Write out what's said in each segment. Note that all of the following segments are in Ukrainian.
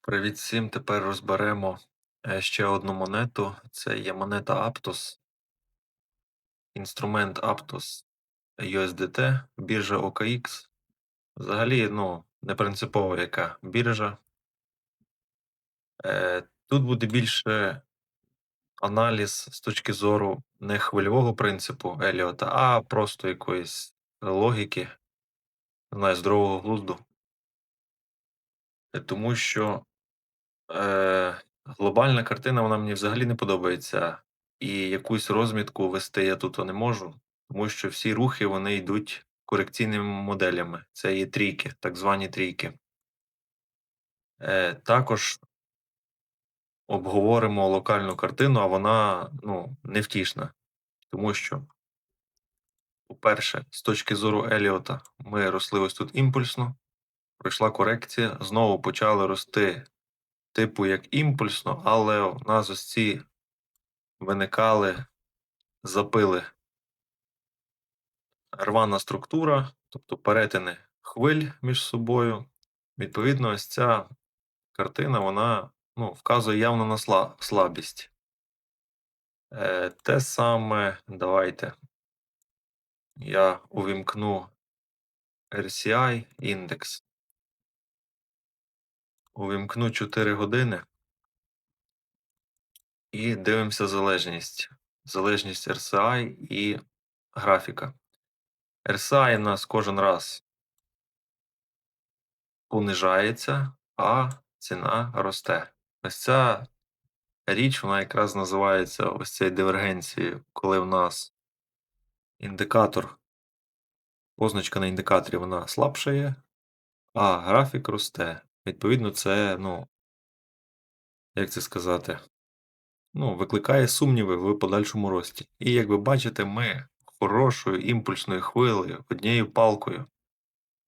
Привіт всім! Тепер розберемо е, ще одну монету. Це є монета Aptos, інструмент Aptos USDT, біржа OKX. Взагалі, ну, не принципово яка біржа. Е, Тут буде більше аналіз з точки зору не хвильового принципу Еліота, а просто якоїсь логіки, знаю, здорового глузду. Е, Тому що Е, глобальна картина вона мені взагалі не подобається, і якусь розмітку вести я тут не можу, тому що всі рухи вони йдуть корекційними моделями. Це є трійки, так звані трійки. Е, Також обговоримо локальну картину, а вона ну, невтішна, тому що, по-перше, з точки зору Еліота, ми росли ось тут імпульсно, пройшла корекція, знову почали рости типу як імпульсно, але у нас ось ці виникали запили рвана структура, тобто перетини хвиль між собою. Відповідно, ось ця картина вона ну, вказує явно на слабість. Е, Те саме, давайте я увімкну RCI індекс. Увімкну 4 години і дивимося залежність. Залежність RCI і графіка. RSI у нас кожен раз понижається, а ціна росте. Ось ця річ, вона якраз називається ось цією дивергенцією, коли в нас індикатор, позначка на індикаторі вона слабшає, а графік росте. Відповідно, це, ну, як це сказати, ну, викликає сумніви в подальшому рості. І як ви бачите, ми хорошою імпульсною хвилею, однією палкою,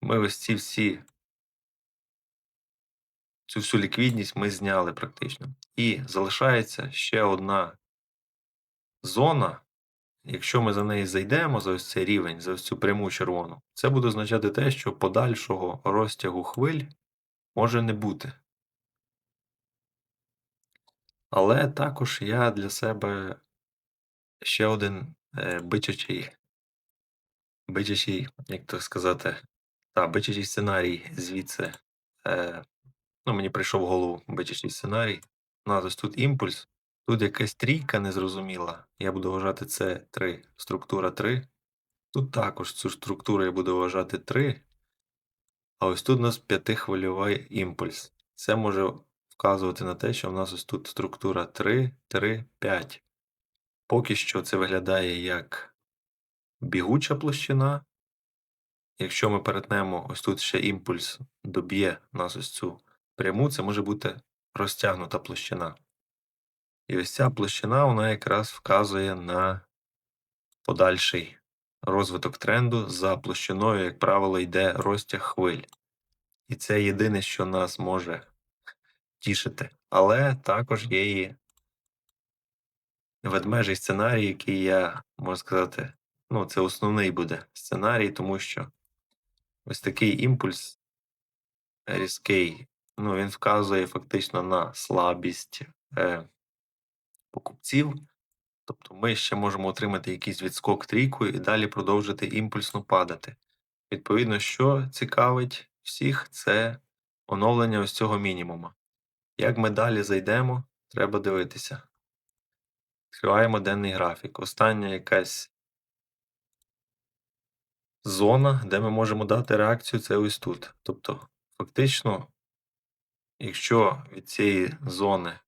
ми ось ці всі цю всю ліквідність ми зняли практично. І залишається ще одна зона. Якщо ми за неї зайдемо, за ось цей рівень, за ось цю пряму червону, це буде означати те, що подальшого розтягу хвиль може не бути. Але також я для себе ще один е, бичачий, бичачий, як то сказати, та, бичачий сценарій звідси. Е, ну, Мені прийшов в голову бичачий сценарій. У нас ось тут імпульс, тут якась трійка незрозуміла. Я буду вважати це 3, структура 3. Тут також цю структуру я буду вважати 3. А ось тут у нас п'ятихвильовий імпульс. Це може вказувати на те, що в нас ось тут структура 3, 3, 5. Поки що це виглядає як бігуча площина. Якщо ми перетнемо ось тут ще імпульс доб'є нас ось цю пряму, це може бути розтягнута площина. І ось ця площина вона якраз вказує на подальший розвиток тренду за площиною, як правило, йде розтяг хвиль. І це єдине, що нас може тішити. Але також є і ведмежий сценарій, який я, можу сказати, ну, це основний буде сценарій, тому що ось такий імпульс різкий, ну, він вказує фактично на слабість е, покупців. Тобто ми ще можемо отримати якийсь відскок трійкою і далі продовжити імпульсно падати. Відповідно, що цікавить всіх, це оновлення ось цього мінімума. Як ми далі зайдемо, треба дивитися. Відкриваємо денний графік. Остання якась зона, де ми можемо дати реакцію, це ось тут. Тобто, фактично, якщо від цієї зони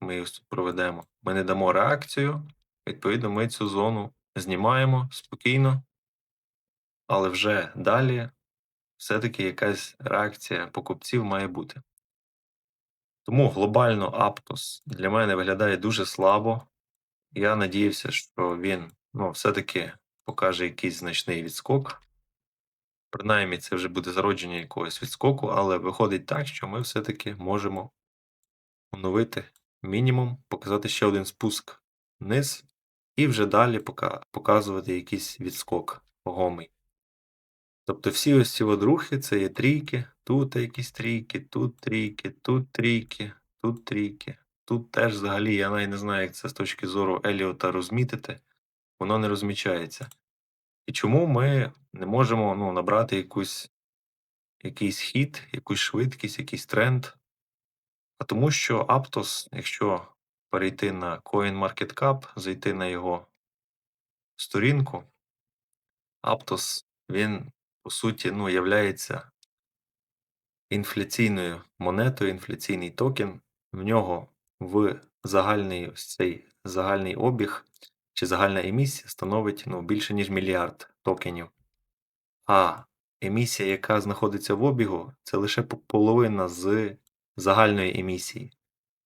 ми ось тут проведемо, ми не дамо реакцію, відповідно, ми цю зону знімаємо спокійно, але вже далі все-таки якась реакція покупців має бути. Тому глобально Aptos для мене виглядає дуже слабо. Я надіявся, що він ну, все-таки покаже якийсь значний відскок. Принаймні, це вже буде зародження якогось відскоку, але виходить так, що ми все-таки можемо оновити мінімум, показати ще один спуск вниз, і вже далі показувати якийсь відскок вагомий. Тобто всі ось ці рухи це є трійки, тут якісь трійки, тут трійки, тут трійки, тут трійки. Тут теж взагалі я навіть не знаю, як це з точки зору Еліота розмітити, воно не розмічається. І чому ми не можемо ну, набрати якусь, якийсь хід, якусь швидкість, якийсь тренд? А тому що Aptos, якщо перейти на CoinMarketCap, зайти на його сторінку, Aptos, він, по суті, ну, являється інфляційною монетою, інфляційний токен. В нього в загальний цей загальний обіг чи загальна емісія становить ну, більше, ніж мільярд токенів. А емісія, яка знаходиться в обігу, це лише половина з загальної емісії.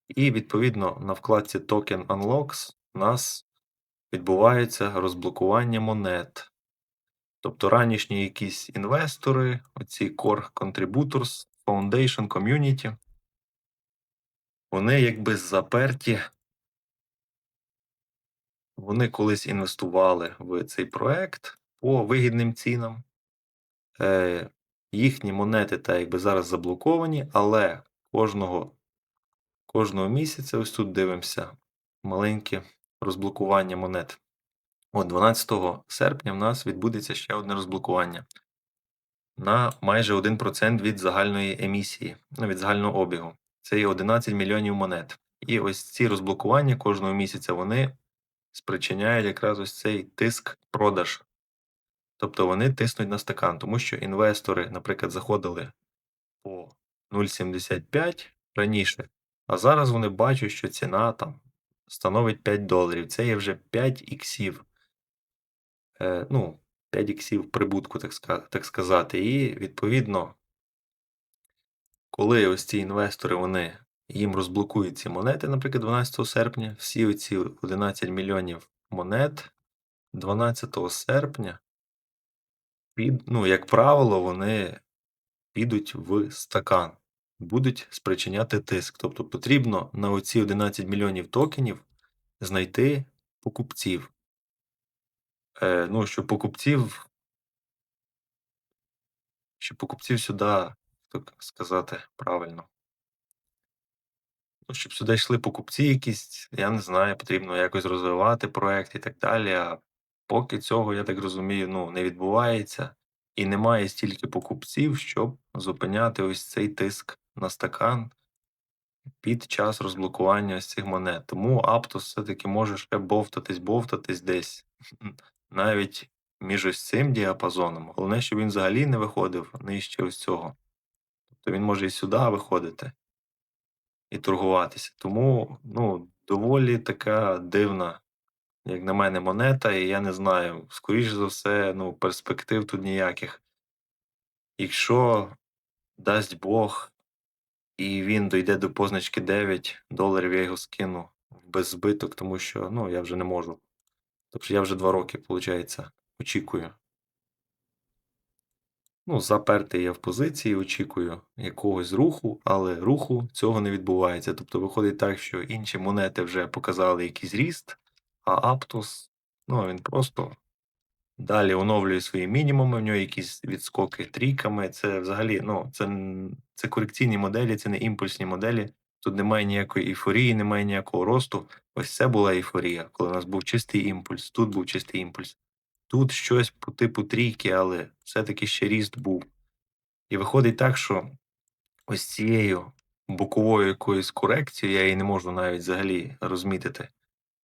І відповідно на вкладці Token Unlocks у нас відбувається розблокування монет. Тобто ранішні якісь інвестори, оці Core Contributors, Foundation, Community, вони якби заперті. Вони колись інвестували в цей проект по вигідним цінам. Е, їхні монети так якби зараз заблоковані, але кожного, кожного місяця, ось тут дивимося, маленьке розблокування монет. От 12 серпня в нас відбудеться ще одне розблокування на майже 1% від загальної емісії, ну, від загального обігу. Це є 11 мільйонів монет. І ось ці розблокування кожного місяця вони спричиняють якраз ось цей тиск продаж. Тобто вони тиснуть на стакан, тому що інвестори, наприклад, заходили по 0,75 раніше, а зараз вони бачать, що ціна там становить 5 доларів. Це є вже 5 іксів. Е, ну, 5 іксів прибутку, так, так сказати. І відповідно, коли ось ці інвестори вони їм розблокують ці монети, наприклад, 12 серпня, всі оці 11 мільйонів монет 12 серпня, під, ну, як правило, вони підуть в стакан, будуть спричиняти тиск. Тобто потрібно на оці 11 мільйонів токенів знайти покупців. Е, ну, щоб покупців, щоб покупців сюди, так сказати правильно. Ну, щоб сюди йшли покупці якісь, я не знаю, потрібно якось розвивати проект і так далі. А поки цього, я так розумію, ну, не відбувається і немає стільки покупців, щоб зупиняти ось цей тиск на стакан під час розблокування ось цих монет. Тому Aptos все-таки може ще бовтатись, бовтатись десь навіть між ось цим діапазоном. Головне, щоб він взагалі не виходив нижче ось цього. Тобто він може і сюди виходити і торгуватися. Тому ну, доволі така дивна, як на мене, монета, і я не знаю, скоріш за все, ну, перспектив тут ніяких. Якщо дасть Бог, і він дойде до позначки 9 доларів, я його скину в беззбиток, тому що ну, я вже не можу. Тобто я вже два роки, виходить, очікую. Ну, запертий я в позиції, очікую якогось руху, але руху цього не відбувається. Тобто виходить так, що інші монети вже показали якийсь ріст, а Aptos, ну він просто далі оновлює свої мінімуми, в нього якісь відскоки трійками. Це взагалі, ну, це, це корекційні моделі, це не імпульсні моделі. Тут немає ніякої ейфорії, немає ніякого росту. Ось це була ейфорія, коли у нас був чистий імпульс, тут був чистий імпульс. Тут щось по типу трійки, але все-таки ще ріст був. І виходить так, що ось цією боковою якоюсь корекцією, я її не можу навіть взагалі розмітити.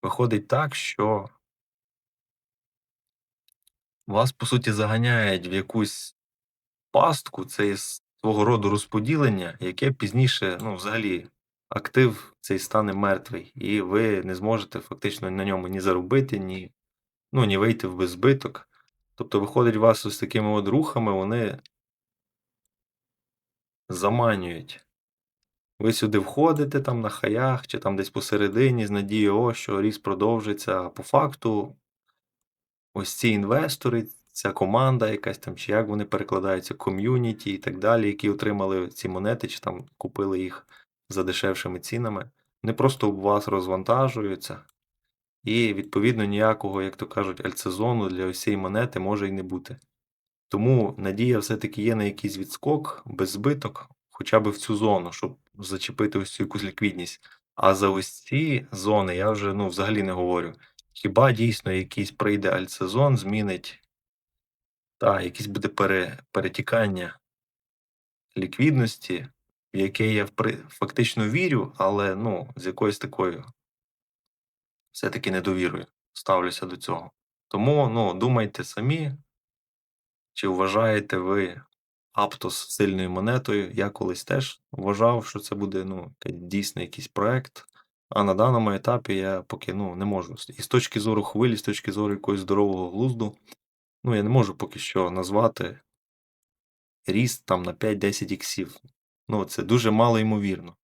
Виходить так, що вас, по суті, заганяють в якусь пастку, це є свого роду розподілення, яке пізніше, ну, взагалі, актив цей стане мертвий, і ви не зможете фактично на ньому ні заробити, ні, ну, ні вийти в беззбиток. Тобто, виходить, вас ось такими от рухами вони заманюють. Ви сюди входите там на хаях чи там десь посередині з надією, о, що ріст продовжиться. А по факту, ось ці інвестори, ця команда, якась там, чи як вони перекладаються, ком'юніті і так далі, які отримали ці монети, чи там купили їх за дешевшими цінами, вони просто у вас розвантажуються. І, відповідно, ніякого, як то кажуть, альцезону для ось цієї монети може і не бути. Тому надія все-таки є на якийсь відскок, без збиток, хоча б в цю зону, щоб зачепити ось цю якусь ліквідність. А за ось ці зони я вже ну, взагалі не говорю. Хіба дійсно якийсь прийде альтсезон, змінить та, якесь буде пере, перетікання ліквідності, в яке я фактично вірю, але ну, з якоюсь такою все-таки недовірою ставлюся до цього. Тому ну, думайте самі, чи вважаєте ви Аптос сильною монетою. Я колись теж вважав, що це буде ну, дійсно якийсь проект. А на даному етапі я поки ну, не можу. І з точки зору хвилі, з точки зору якогось здорового глузду, ну я не можу поки що назвати ріст там на 5-10 іксів. Ну, це дуже мало ймовірно.